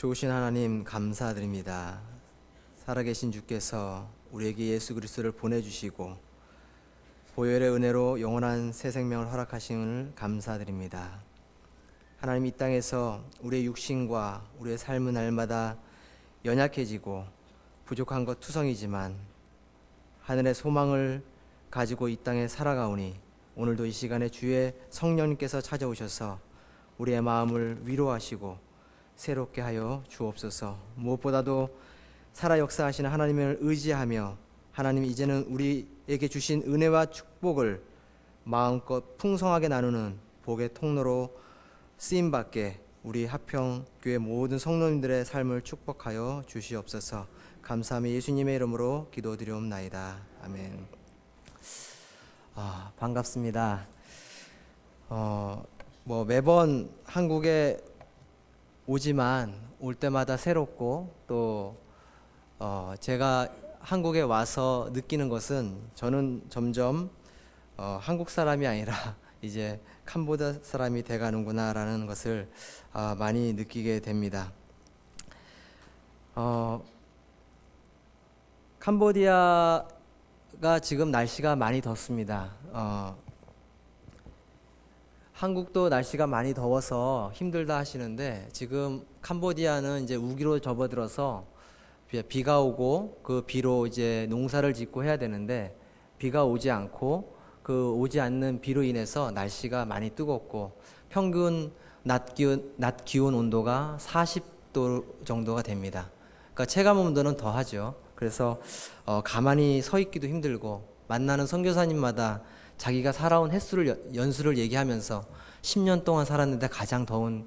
좋으신 하나님 감사드립니다. 살아계신 주께서 우리에게 예수 그리스도를 보내주시고 보혈의 은혜로 영원한 새 생명을 허락하심을 감사드립니다. 하나님 이 땅에서 우리의 육신과 우리의 삶은 날마다 연약해지고 부족한 것 투성이지만 하늘의 소망을 가지고 이 땅에 살아가오니 오늘도 이 시간에 주의 성령님께서 찾아오셔서 우리의 마음을 위로하시고 새롭게 하여 주옵소서. 무엇보다도 살아 역사하시는 하나님을 의지하며 하나님 이제는 우리에게 주신 은혜와 축복을 마음껏 풍성하게 나누는 복의 통로로 쓰임 받게 우리 하평 교회 모든 성도님들의 삶을 축복하여 주시옵소서. 감사하며 예수님의 이름으로 기도드리옵나이다. 아멘. 아, 반갑습니다. 어, 뭐 매번 한국에 오지만 올 때마다 새롭고 또 어, 제가 한국에 와서 느끼는 것은 저는 점점 어, 한국 사람이 아니라 이제 캄보디아 사람이 돼가는구나라는 것을 아, 많이 느끼게 됩니다. 어, 캄보디아가 지금 날씨가 많이 덥습니다. 어, 한국도 날씨가 많이 더워서 힘들다 하시는데 지금 캄보디아는 이제 우기로 접어들어서 비- 비가 오고 그 비로 이제 농사를 짓고 해야 되는데 비가 오지 않고 그 오지 않는 비로 인해서 날씨가 많이 뜨겁고 평균 낮 기온 낮 기온 온도가 40도 정도가 됩니다. 그러니까 체감 온도는 더 하죠. 그래서 어, 가만히 서 있기도 힘들고 만나는 선교사님마다 자기가 살아온 횟수를 연- 연수를 얘기하면서 10년 동안 살았는데 가장 더운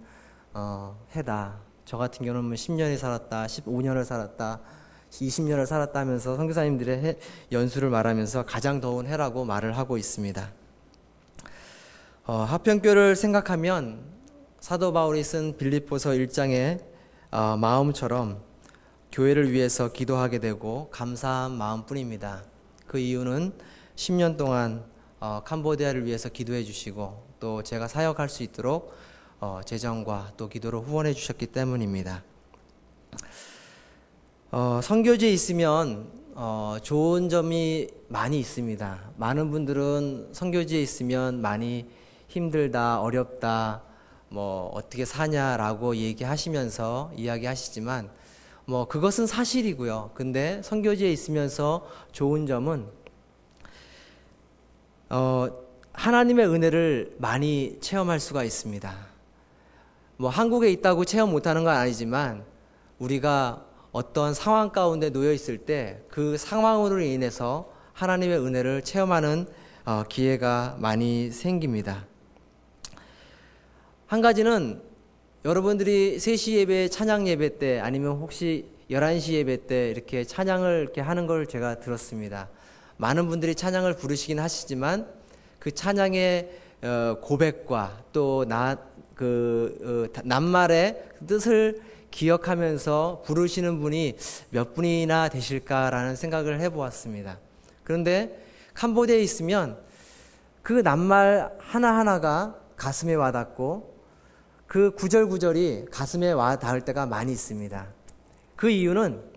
어, 해다. 저 같은 경우는 10년이 살았다, 15년을 살았다, 20년을 살았다 하면서 선교사님들의 해- 연수를 말하면서 가장 더운 해라고 말을 하고 있습니다. 어, 하평교를 생각하면 사도 바울이 쓴 빌립보서 1장의 어, 마음처럼 교회를 위해서 기도하게 되고 감사한 마음뿐입니다. 그 이유는 10년 동안 어, 캄보디아를 위해서 기도해 주시고 또 제가 사역할 수 있도록 어, 재정과 또 기도로 후원해 주셨기 때문입니다. 어, 선교지에 있으면 어, 좋은 점이 많이 있습니다. 많은 분들은 선교지에 있으면 많이 힘들다, 어렵다, 뭐 어떻게 사냐라고 얘기하시면서 이야기하시지만 뭐 그것은 사실이고요. 근데 선교지에 있으면서 좋은 점은 어, 하나님의 은혜를 많이 체험할 수가 있습니다. 뭐 한국에 있다고 체험 못하는 건 아니지만 우리가 어떤 상황 가운데 놓여 있을 때 그 상황으로 인해서 하나님의 은혜를 체험하는 어, 기회가 많이 생깁니다. 한 가지는 여러분들이 3시 예배, 찬양 예배 때 아니면 혹시 11시 예배 때 이렇게 찬양을 이렇게 하는 걸 제가 들었습니다. 많은 분들이 찬양을 부르시긴 하시지만 그 찬양의 어, 고백과 또 나그 어, 낱말의 뜻을 기억하면서 부르시는 분이 몇 분이나 되실까라는 생각을 해보았습니다. 그런데 캄보디아에 있으면 그 낱말 하나하나가 가슴에 와닿고 그 구절구절이 가슴에 와 닿을 때가 많이 있습니다. 그 이유는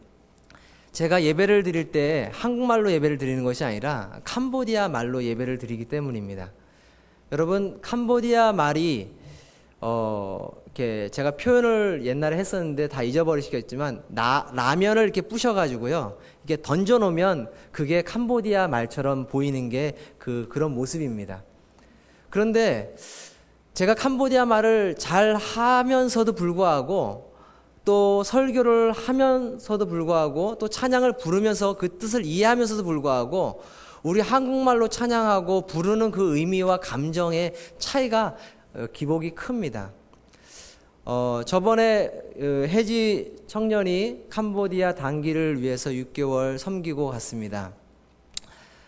제가 예배를 드릴 때 한국말로 예배를 드리는 것이 아니라 캄보디아 말로 예배를 드리기 때문입니다. 여러분 캄보디아 말이 어 이렇게 제가 표현을 옛날에 했었는데 다 잊어버리시겠지만 나, 라면을 이렇게 부셔가지고요 이게 던져 놓으면 그게 캄보디아 말처럼 보이는 게 그 그런 모습입니다. 그런데 제가 캄보디아 말을 잘 하면서도 불구하고 또 설교를 하면서도 불구하고 또 찬양을 부르면서 그 뜻을 이해하면서도 불구하고 우리 한국말로 찬양하고 부르는 그 의미와 감정의 차이가 어, 기복이 큽니다. 어, 저번에 어, 해지 청년이 캄보디아 단기를 위해서 6개월 섬기고 갔습니다.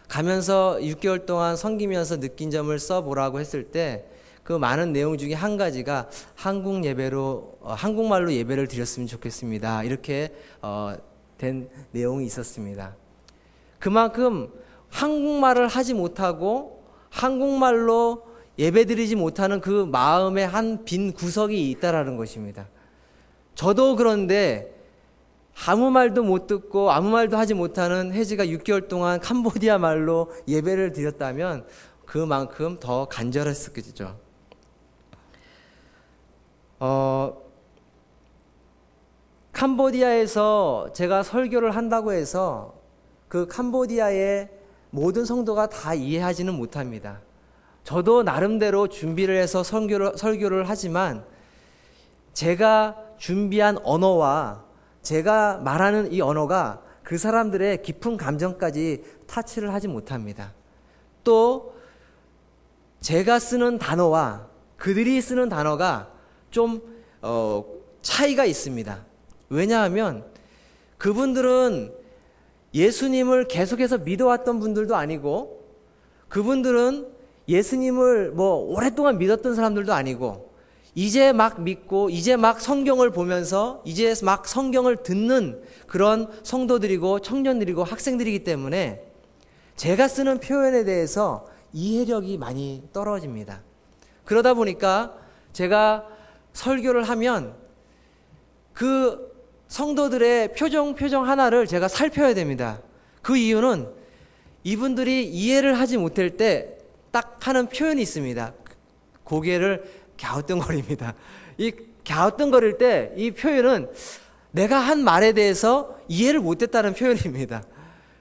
가면서 6개월 동안 섬기면서 느낀 점을 써보라고 했을 때 그 많은 내용 중에 한 가지가 한국 예배로 어, 한국말로 예배를 드렸으면 좋겠습니다. 이렇게 어, 된 내용이 있었습니다. 그만큼 한국말을 하지 못하고 한국말로 예배드리지 못하는 그 마음의 한 빈 구석이 있다라는 것입니다. 저도 그런데 아무 말도 못 듣고 아무 말도 하지 못하는 혜지가 6개월 동안 캄보디아 말로 예배를 드렸다면 그만큼 더 간절했었겠죠. 어, 캄보디아에서 제가 설교를 한다고 해서 그 캄보디아의 모든 성도가 다 이해하지는 못합니다. 저도 나름대로 준비를 해서 설교를, 설교를 하지만 제가 준비한 언어와 제가 말하는 이 언어가 그 사람들의 깊은 감정까지 타치를 하지 못합니다. 또 제가 쓰는 단어와 그들이 쓰는 단어가 좀 어, 차이가 있습니다. 왜냐하면 그분들은 예수님을 계속해서 믿어왔던 분들도 아니고 그분들은 예수님을 뭐 오랫동안 믿었던 사람들도 아니고 이제 막 믿고 이제 막 성경을 보면서 이제 막 성경을 듣는 그런 성도들이고 청년들이고 학생들이기 때문에 제가 쓰는 표현에 대해서 이해력이 많이 떨어집니다. 그러다 보니까 제가 설교를 하면 그 성도들의 표정 표정 하나를 제가 살펴야 됩니다. 그 이유는 이분들이 이해를 하지 못할 때 딱 하는 표현이 있습니다. 고개를 갸우뚱거립니다. 이 갸우뚱거릴 때 이 표현은 내가 한 말에 대해서 이해를 못했다는 표현입니다.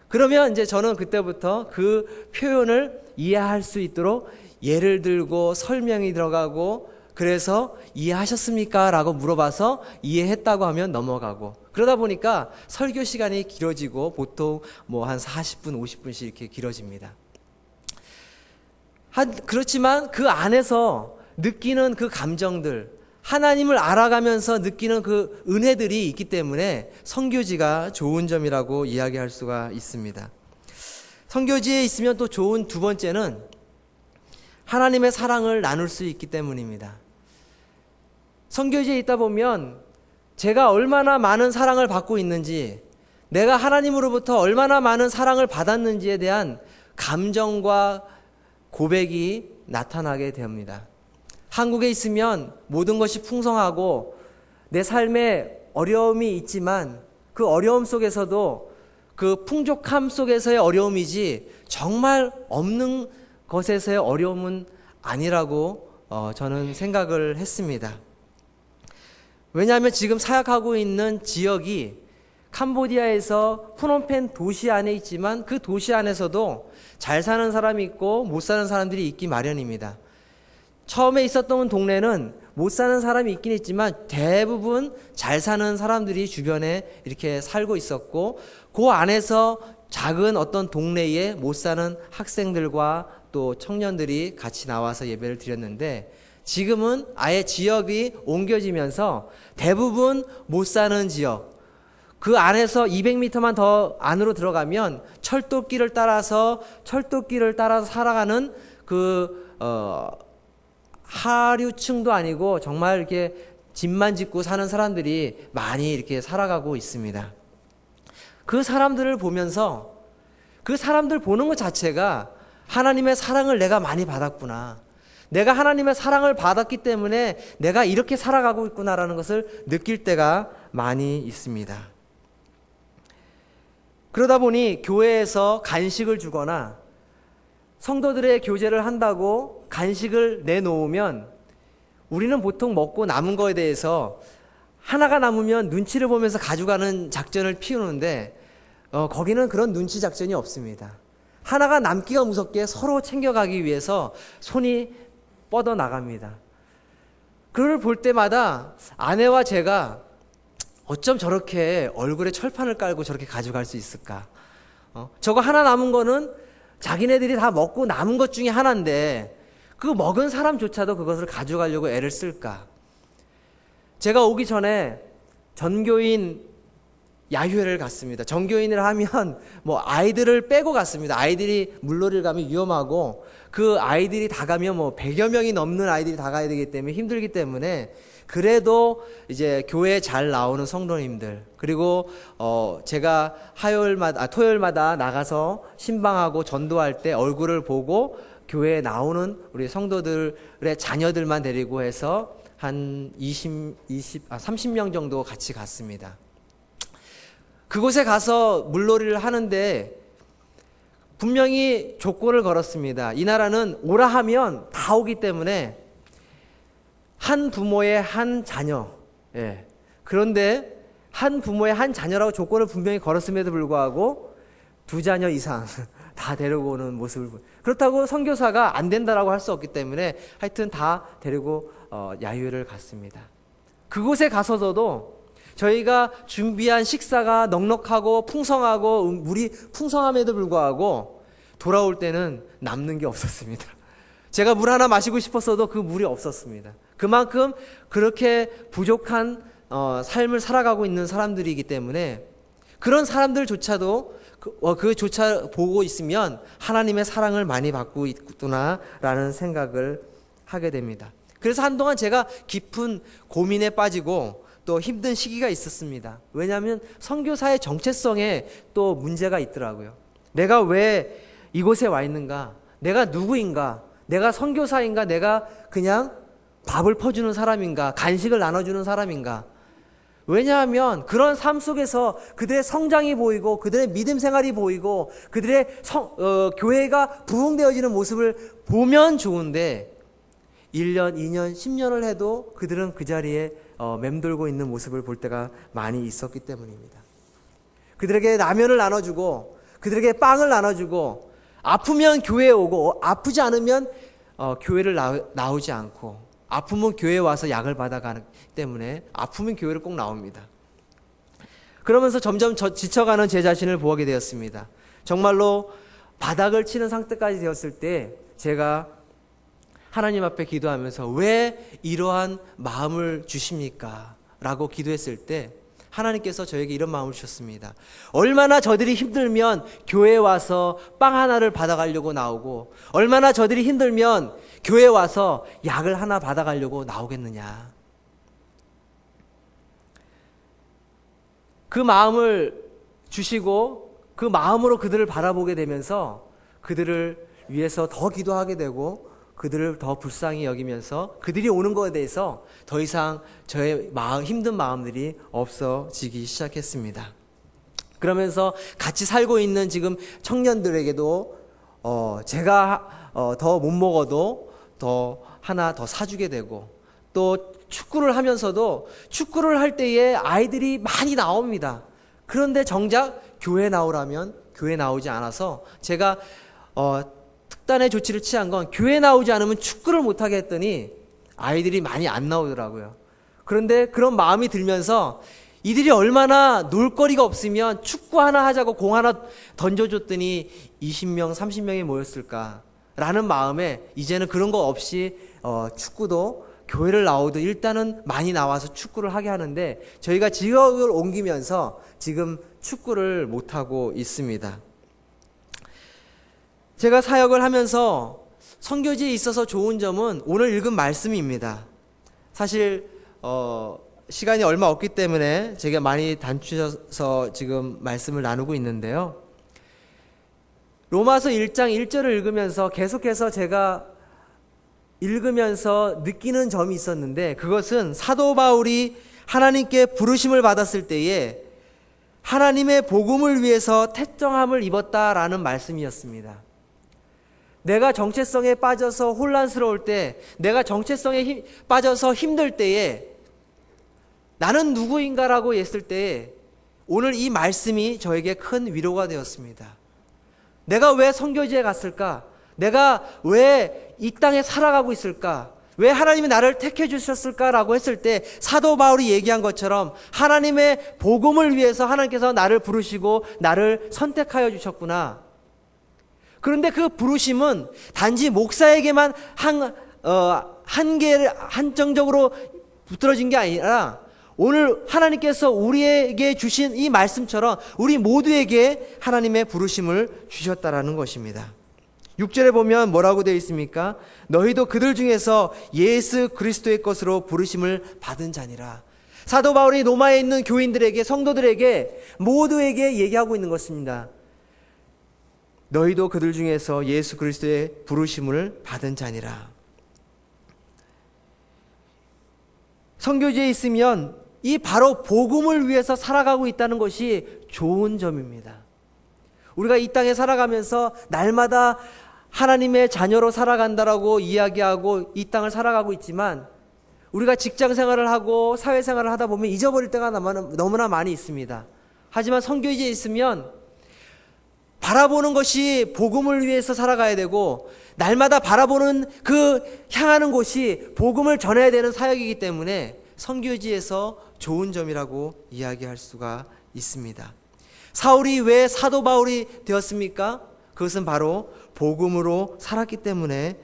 그러면 이제 저는 그때부터 그 표현을 이해할 수 있도록 예를 들고 설명이 들어가고 그래서 이해하셨습니까? 라고 물어봐서 이해했다고 하면 넘어가고 그러다 보니까 설교 시간이 길어지고 보통 뭐 한 40분, 50분씩 이렇게 길어집니다. 한, 그렇지만 그 안에서 느끼는 그 감정들, 하나님을 알아가면서 느끼는 그 은혜들이 있기 때문에 성교지가 좋은 점이라고 이야기할 수가 있습니다. 성교지에 있으면 또 좋은 두 번째는 하나님의 사랑을 나눌 수 있기 때문입니다. 성교지에 있다 보면 제가 얼마나 많은 사랑을 받고 있는지, 내가 하나님으로부터 얼마나 많은 사랑을 받았는지에 대한 감정과 고백이 나타나게 됩니다. 한국에 있으면 모든 것이 풍성하고 내 삶에 어려움이 있지만 그 어려움 속에서도 그 풍족함 속에서의 어려움이지 정말 없는 것에서의 어려움은 아니라고 어, 저는 생각을 했습니다. 왜냐하면 지금 사역하고 있는 지역이 캄보디아에서 푸놈펜 도시 안에 있지만 그 도시 안에서도 잘 사는 사람이 있고 못 사는 사람들이 있기 마련입니다. 처음에 있었던 동네는 못 사는 사람이 있긴 있지만 대부분 잘 사는 사람들이 주변에 이렇게 살고 있었고 그 안에서 작은 어떤 동네에 못 사는 학생들과 또 청년들이 같이 나와서 예배를 드렸는데 지금은 아예 지역이 옮겨지면서 대부분 못 사는 지역 그 안에서 200m만 더 안으로 들어가면 철도길을 따라서 철도길을 따라서 살아가는 그 어, 하류층도 아니고 정말 이렇게 집만 짓고 사는 사람들이 많이 이렇게 살아가고 있습니다. 그 사람들을 보면서 그 사람들 보는 것 자체가 하나님의 사랑을 내가 많이 받았구나. 내가 하나님의 사랑을 받았기 때문에 내가 이렇게 살아가고 있구나라는 것을 느낄 때가 많이 있습니다. 그러다 보니 교회에서 간식을 주거나 성도들의 교제를 한다고 간식을 내놓으면 우리는 보통 먹고 남은 거에 대해서 하나가 남으면 눈치를 보면서 가져가는 작전을 피우는데 어, 거기는 그런 눈치 작전이 없습니다. 하나가 남기가 무섭게 서로 챙겨가기 위해서 손이 뻗어 나갑니다. 그를 볼 때마다 아내와 제가 어쩜 저렇게 얼굴에 철판을 깔고 저렇게 가져갈 수 있을까? 어? 저거 하나 남은 거는 자기네들이 다 먹고 남은 것 중에 하나인데 그 먹은 사람조차도 그것을 가져가려고 애를 쓸까? 제가 오기 전에 전교인 야유회를 갔습니다. 전교인을 하면 뭐 아이들을 빼고 갔습니다. 아이들이 물놀이를 가면 위험하고 그 아이들이 다 가면 뭐 100여 명이 넘는 아이들이 다 가야 되기 때문에 힘들기 때문에 그래도 이제 교회에 잘 나오는 성도님들 그리고 어 제가 화요일마다 아, 토요일마다 나가서 신방하고 전도할 때 얼굴을 보고 교회에 나오는 우리 성도들의 자녀들만 데리고 해서 한 20, 20, 아, 30명 정도 같이 갔습니다. 그곳에 가서 물놀이를 하는데 분명히 조건을 걸었습니다. 이 나라는 오라 하면 다 오기 때문에 한 부모의 한 자녀. 예. 그런데 한 부모의 한 자녀라고 조건을 분명히 걸었음에도 불구하고 두 자녀 이상 다 데리고 오는 모습을 보- 그렇다고 선교사가 안 된다라고 할 수 없기 때문에 하여튼 다 데리고 어, 야유를 갔습니다. 그곳에 가서도 저희가 준비한 식사가 넉넉하고 풍성하고 음, 물이 풍성함에도 불구하고 돌아올 때는 남는 게 없었습니다. 제가 물 하나 마시고 싶었어도 그 물이 없었습니다. 그만큼 그렇게 부족한 어, 삶을 살아가고 있는 사람들이기 때문에 그런 사람들조차도 그, 어, 그조차 보고 있으면 하나님의 사랑을 많이 받고 있구나라는 생각을 하게 됩니다. 그래서 한동안 제가 깊은 고민에 빠지고 또 힘든 시기가 있었습니다. 왜냐하면 선교사의 정체성에 또 문제가 있더라고요. 내가 왜 이곳에 와 있는가? 내가 누구인가? 내가 선교사인가? 내가 그냥 밥을 퍼주는 사람인가? 간식을 나눠주는 사람인가? 왜냐하면 그런 삶 속에서 그들의 성장이 보이고 그들의 믿음 생활이 보이고 그들의 성, 어, 교회가 부흥되어지는 모습을 보면 좋은데 1년, 2년, 10년을 해도 그들은 그 자리에 어, 맴돌고 있는 모습을 볼 때가 많이 있었기 때문입니다. 그들에게 라면을 나눠주고 그들에게 빵을 나눠주고 아프면 교회에 오고 아프지 않으면 어, 교회를 나오, 나오 지 않고 아프면 교회에 와서 약을 받아가기 때문에 아프면 교회를 꼭 나옵니다. 그러면서 점점 저, 지쳐가는 제 자신을 보게 되었습니다. 정말로 바닥을 치는 상태까지 되었을 때 제가 하나님 앞에 기도하면서 왜 이러한 마음을 주십니까? 라고 기도했을 때 하나님께서 저에게 이런 마음을 주셨습니다. 얼마나 저들이 힘들면 교회에 와서 빵 하나를 받아가려고 나오고 얼마나 저들이 힘들면 교회에 와서 약을 하나 받아가려고 나오겠느냐. 그 마음을 주시고 그 마음으로 그들을 바라보게 되면서 그들을 위해서 더 기도하게 되고 그들을 더 불쌍히 여기면서 그들이 오는 것에 대해서 더 이상 저의 마음, 힘든 마음들이 없어지기 시작했습니다. 그러면서 같이 살고 있는 지금 청년들에게도 어, 제가 어, 더 못 먹어도 더 하나 더 사주게 되고 또 축구를 하면서도 축구를 할 때에 아이들이 많이 나옵니다. 그런데 정작 교회 나오라면 교회 나오지 않아서 제가 어, 특단의 조치를 취한 건 교회 나오지 않으면 축구를 못하게 했더니 아이들이 많이 안 나오더라고요. 그런데 그런 마음이 들면서 이들이 얼마나 놀거리가 없으면 축구 하나 하자고 공 하나 던져줬더니 20명, 30명이 모였을까. 라는 마음에 이제는 그런 거 없이 어, 축구도 교회를 나오도 일단은 많이 나와서 축구를 하게 하는데 저희가 지역을 옮기면서 지금 축구를 못하고 있습니다. 제가 사역을 하면서 선교지에 있어서 좋은 점은 오늘 읽은 말씀입니다. 사실 어, 시간이 얼마 없기 때문에 제가 많이 단추셔서 지금 말씀을 나누고 있는데요. 로마서 1장 1절을 읽으면서 계속해서 제가 읽으면서 느끼는 점이 있었는데 그것은 사도 바울이 하나님께 부르심을 받았을 때에 하나님의 복음을 위해서 택정함을 입었다라는 말씀이었습니다. 내가 정체성에 빠져서 혼란스러울 때, 내가 정체성에 힘, 빠져서 힘들 때에 나는 누구인가라고 했을 때 오늘 이 말씀이 저에게 큰 위로가 되었습니다. 내가 왜 선교지에 갔을까? 내가 왜 이 땅에 살아가고 있을까? 왜 하나님이 나를 택해 주셨을까라고 했을 때 사도 바울이 얘기한 것처럼 하나님의 복음을 위해서 하나님께서 나를 부르시고 나를 선택하여 주셨구나. 그런데 그 부르심은 단지 목사에게만 한, 어, 한계를 한정적으로 붙들어진 게 아니라 오늘 하나님께서 우리에게 주신 이 말씀처럼 우리 모두에게 하나님의 부르심을 주셨다라는 것입니다. 6절에 보면 뭐라고 되어 있습니까? 너희도 그들 중에서 예수 그리스도의 것으로 부르심을 받은 자니라. 사도 바울이 로마에 있는 교인들에게 성도들에게 모두에게 얘기하고 있는 것입니다. 너희도 그들 중에서 예수 그리스도의 부르심을 받은 자니라. 선교지에 있으면 이 바로 복음을 위해서 살아가고 있다는 것이 좋은 점입니다. 우리가 이 땅에 살아가면서 날마다 하나님의 자녀로 살아간다라고 이야기하고 이 땅을 살아가고 있지만 우리가 직장 생활을 하고 사회 생활을 하다 보면 잊어버릴 때가 너무나- 많이 있습니다. 하지만 선교지에 있으면 바라보는 것이 복음을 위해서 살아가야 되고 날마다 바라보는 그 향하는 곳이 복음을 전해야 되는 사역이기 때문에 선교지에서 좋은 점이라고 이야기할 수가 있습니다. 사울이 왜 사도 바울이 되었습니까? 그것은 바로 복음으로 살았기 때문에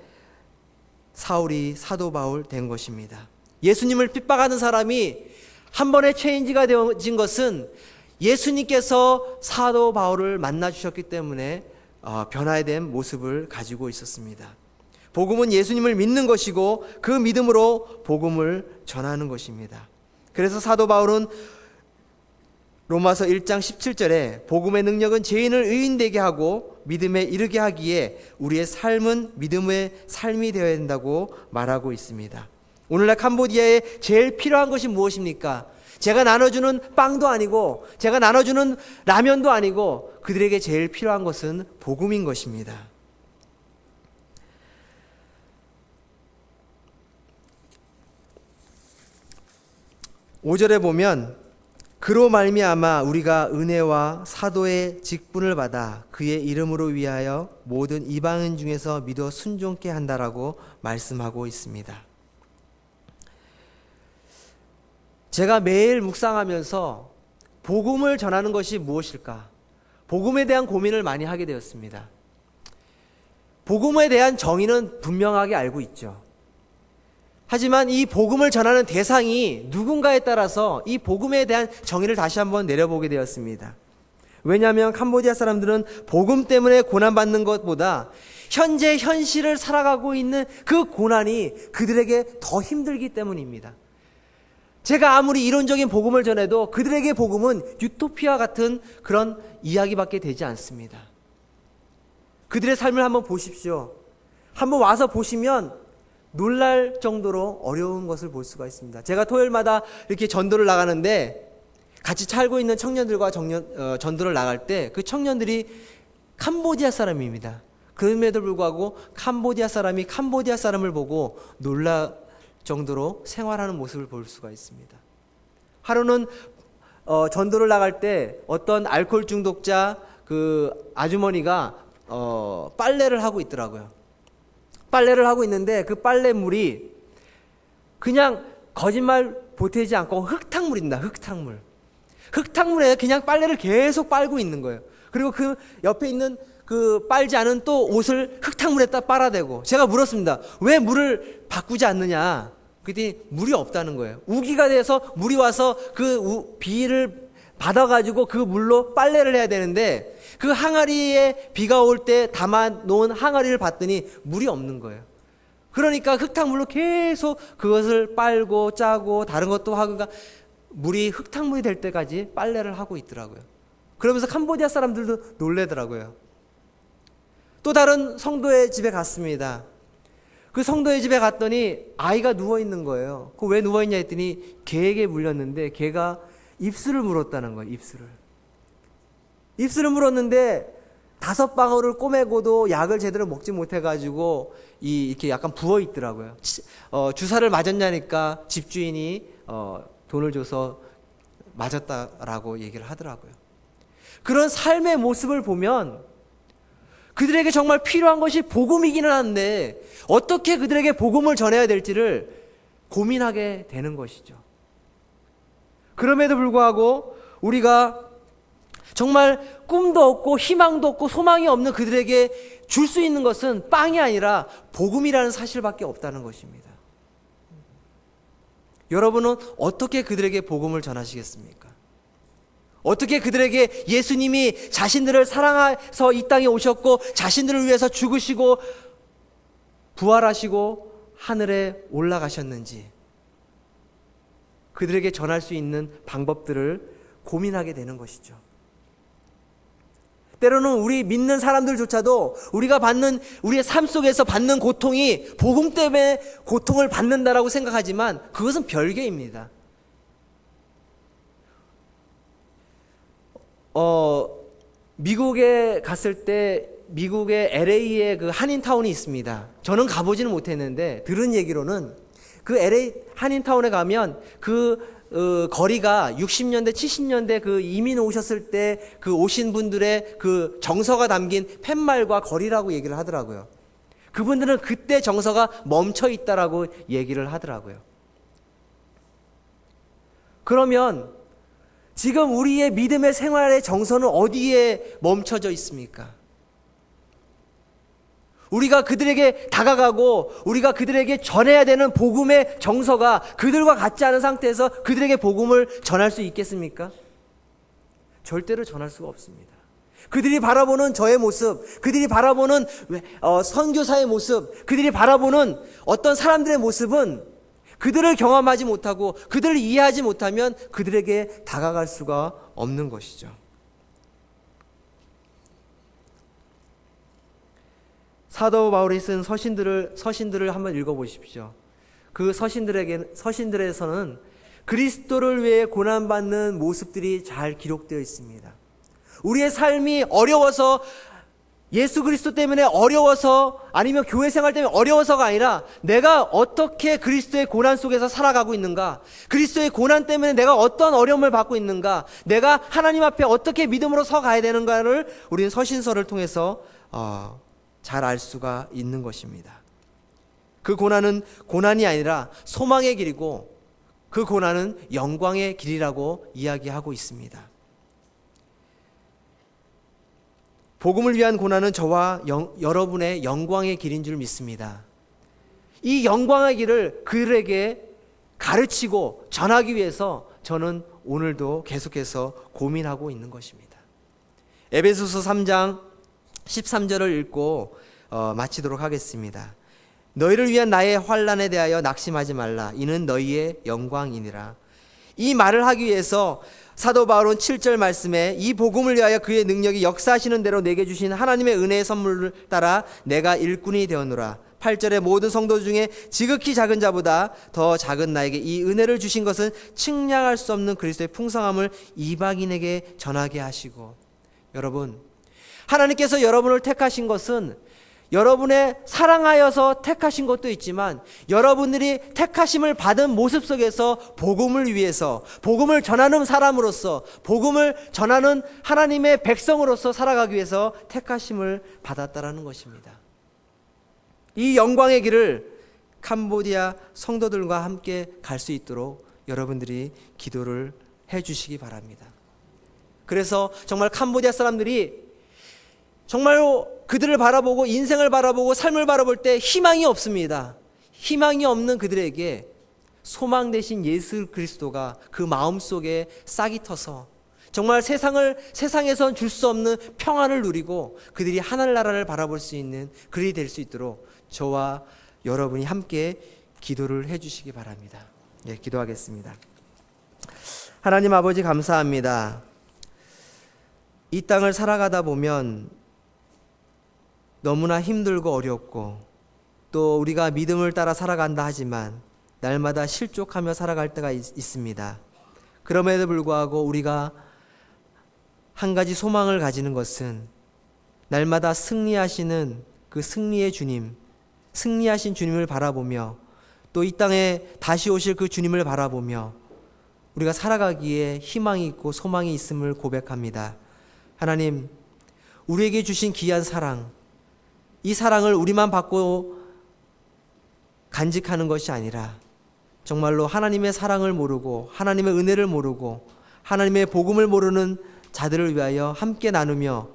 사울이 사도 바울 된 것입니다. 예수님을 핍박하는 사람이 한 번의 체인지가 되어진 것은 예수님께서 사도 바울을 만나 주셨기 때문에 어, 변화된 모습을 가지고 있었습니다. 복음은 예수님을 믿는 것이고 그 믿음으로 복음을 전하는 것입니다. 그래서 사도 바울은 로마서 1장 17절에 복음의 능력은 죄인을 의인되게 하고 믿음에 이르게 하기에 우리의 삶은 믿음의 삶이 되어야 된다고 말하고 있습니다. 오늘날 캄보디아에 제일 필요한 것이 무엇입니까? 제가 나눠주는 빵도 아니고 제가 나눠주는 라면도 아니고 그들에게 제일 필요한 것은 복음인 것입니다. 오절에 보면 그로 말미암아 우리가 은혜와 사도의 직분을 받아 그의 이름으로 위하여 모든 이방인 중에서 믿어 순종케 한다라고 말씀하고 있습니다. 제가 매일 묵상하면서 복음을 전하는 것이 무엇일까? 복음에 대한 고민을 많이 하게 되었습니다. 복음에 대한 정의는 분명하게 알고 있죠. 하지만 이 복음을 전하는 대상이 누군가에 따라서 이 복음에 대한 정의를 다시 한번 내려보게 되었습니다. 왜냐하면 캄보디아 사람들은 복음 때문에 고난받는 것보다 현재 현실을 살아가고 있는 그 고난이 그들에게 더 힘들기 때문입니다. 제가 아무리 이론적인 복음을 전해도 그들에게 복음은 유토피아 같은 그런 이야기밖에 되지 않습니다. 그들의 삶을 한번 보십시오. 한번 와서 보시면 놀랄 정도로 어려운 것을 볼 수가 있습니다. 제가 토요일마다 이렇게 전도를 나가는데 같이 살고 있는 청년들과 정년, 어, 전도를 나갈 때 그 청년들이 캄보디아 사람입니다. 그럼에도 불구하고 캄보디아 사람이 캄보디아 사람을 보고 놀라 정도로 생활하는 모습을 볼 수가 있습니다. 하루는 어, 전도를 나갈 때 어떤 알코올 중독자 그 아주머니가 어, 빨래를 하고 있더라고요. 빨래를 하고 있는데 그 빨래물이 그냥 거짓말 보태지 않고 흙탕물입니다. 흙탕물. 흙탕물에 그냥 빨래를 계속 빨고 있는 거예요. 그리고 그 옆에 있는 그 빨지 않은 또 옷을 흙탕물에다 빨아대고 제가 물었습니다. 왜 물을 바꾸지 않느냐? 그랬더니 물이 없다는 거예요. 우기가 돼서 물이 와서 그 우- 비를 받아가지고 그 물로 빨래를 해야 되는데 그 항아리에 비가 올 때 담아 놓은 항아리를 봤더니 물이 없는 거예요. 그러니까 흙탕물로 계속 그것을 빨고 짜고 다른 것도 하고 그러니까 물이 흙탕물이 될 때까지 빨래를 하고 있더라고요. 그러면서 캄보디아 사람들도 놀래더라고요. 또 다른 성도의 집에 갔습니다. 그 성도의 집에 갔더니 아이가 누워 있는 거예요. 그 왜 누워 있냐 했더니 개에게 물렸는데 개가 입술을 물었다는 거예요. 입술을. 입술을 물었는데 다섯 방울을 꼬매고도 약을 제대로 먹지 못해 가지고 이 이렇게 약간 부어 있더라고요. 치- 어, 주사를 맞았냐니까 집주인이 어, 돈을 줘서 맞았다라고 얘기를 하더라고요. 그런 삶의 모습을 보면 그들에게 정말 필요한 것이 복음이기는 한데 어떻게 그들에게 복음을 전해야 될지를 고민하게 되는 것이죠. 그럼에도 불구하고 우리가 정말 꿈도 없고 희망도 없고 소망이 없는 그들에게 줄 수 있는 것은 빵이 아니라 복음이라는 사실밖에 없다는 것입니다. 여러분은 어떻게 그들에게 복음을 전하시겠습니까? 어떻게 그들에게 예수님이 자신들을 사랑해서 이 땅에 오셨고 자신들을 위해서 죽으시고 부활하시고 하늘에 올라가셨는지 그들에게 전할 수 있는 방법들을 고민하게 되는 것이죠. 때로는 우리 믿는 사람들조차도 우리가 받는 우리의 삶 속에서 받는 고통이 복음 때문에 고통을 받는다라고 생각하지만 그것은 별개입니다. 어 미국에 갔을 때 미국의 LA에 그 한인타운이 있습니다. 저는 가보지는 못했는데 들은 얘기로는 그 LA 한인타운에 가면 그 어, 거리가 60년대, 70년대 그 이민 오셨을 때 그 오신 분들의 그 정서가 담긴 팻말과 거리라고 얘기를 하더라고요. 그분들은 그때 정서가 멈춰 있다라고 얘기를 하더라고요. 그러면 지금 우리의 믿음의 생활의 정서는 어디에 멈춰져 있습니까? 우리가 그들에게 다가가고 우리가 그들에게 전해야 되는 복음의 정서가 그들과 같지 않은 상태에서 그들에게 복음을 전할 수 있겠습니까? 절대로 전할 수가 없습니다. 그들이 바라보는 저의 모습, 그들이 바라보는 어, 선교사의 모습, 그들이 바라보는 어떤 사람들의 모습은 그들을 경험하지 못하고 그들을 이해하지 못하면 그들에게 다가갈 수가 없는 것이죠. 사도 바울이 쓴 서신들을 서신들을 한번 읽어 보십시오. 그 서신들에게 서신들에서는 그리스도를 위해 고난 받는 모습들이 잘 기록되어 있습니다. 우리의 삶이 어려워서 예수 그리스도 때문에 어려워서 아니면 교회 생활 때문에 어려워서가 아니라 내가 어떻게 그리스도의 고난 속에서 살아가고 있는가, 그리스도의 고난 때문에 내가 어떤 어려움을 받고 있는가, 내가 하나님 앞에 어떻게 믿음으로 서 가야 되는가를 우리는 서신서를 통해서 어, 잘 알 수가 있는 것입니다. 그 고난은 고난이 아니라 소망의 길이고 그 고난은 영광의 길이라고 이야기하고 있습니다. 복음을 위한 고난은 저와 영, 여러분의 영광의 길인 줄 믿습니다. 이 영광의 길을 그들에게 가르치고 전하기 위해서 저는 오늘도 계속해서 고민하고 있는 것입니다. 에베소서 3장 13절을 읽고 어, 마치도록 하겠습니다. 너희를 위한 나의 환란에 대하여 낙심하지 말라. 이는 너희의 영광이니라. 이 말을 하기 위해서 사도 바울은 7절 말씀에 이 복음을 위하여 그의 능력이 역사하시는 대로 내게 주신 하나님의 은혜의 선물을 따라 내가 일꾼이 되었노라. 8절에 모든 성도 중에 지극히 작은 자보다 더 작은 나에게 이 은혜를 주신 것은 측량할 수 없는 그리스도의 풍성함을 이방인에게 전하게 하시고 여러분 하나님께서 여러분을 택하신 것은 여러분의 사랑하여서 택하신 것도 있지만 여러분들이 택하심을 받은 모습 속에서 복음을 위해서 복음을 전하는 사람으로서 복음을 전하는 하나님의 백성으로서 살아가기 위해서 택하심을 받았다라는 것입니다. 이 영광의 길을 캄보디아 성도들과 함께 갈 수 있도록 여러분들이 기도를 해 주시기 바랍니다. 그래서 정말 캄보디아 사람들이 정말로 그들을 바라보고 인생을 바라보고 삶을 바라볼 때 희망이 없습니다. 희망이 없는 그들에게 소망 대신 예수 그리스도가 그 마음 속에 싹이 터서 정말 세상을 세상에선 줄 수 없는 평안을 누리고 그들이 하늘나라를 바라볼 수 있는 그리 될 수 있도록 저와 여러분이 함께 기도를 해 주시기 바랍니다. 예, 기도하겠습니다. 하나님 아버지 감사합니다. 이 땅을 살아가다 보면 너무나 힘들고 어렵고 또 우리가 믿음을 따라 살아간다 하지만 날마다 실족하며 살아갈 때가 있, 습니다 그럼에도 불구하고 우리가 한 가지 소망을 가지는 것은 날마다 승리하시는 그 승리의 주님, 승리하신 주님을 바라보며 또 이 땅에 다시 오실 그 주님을 바라보며 우리가 살아가기에 희망이 있고 소망이 있음을 고백합니다. 하나님, 우리에게 주신 귀한 사랑, 이 사랑을 우리만 받고 간직하는 것이 아니라 정말로 하나님의 사랑을 모르고 하나님의 은혜를 모르고 하나님의 복음을 모르는 자들을 위하여 함께 나누며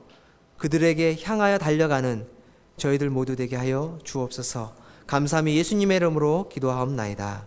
그들에게 향하여 달려가는 저희들 모두 되게 하여 주옵소서. 감사함이 예수님의 이름으로 기도하옵나이다.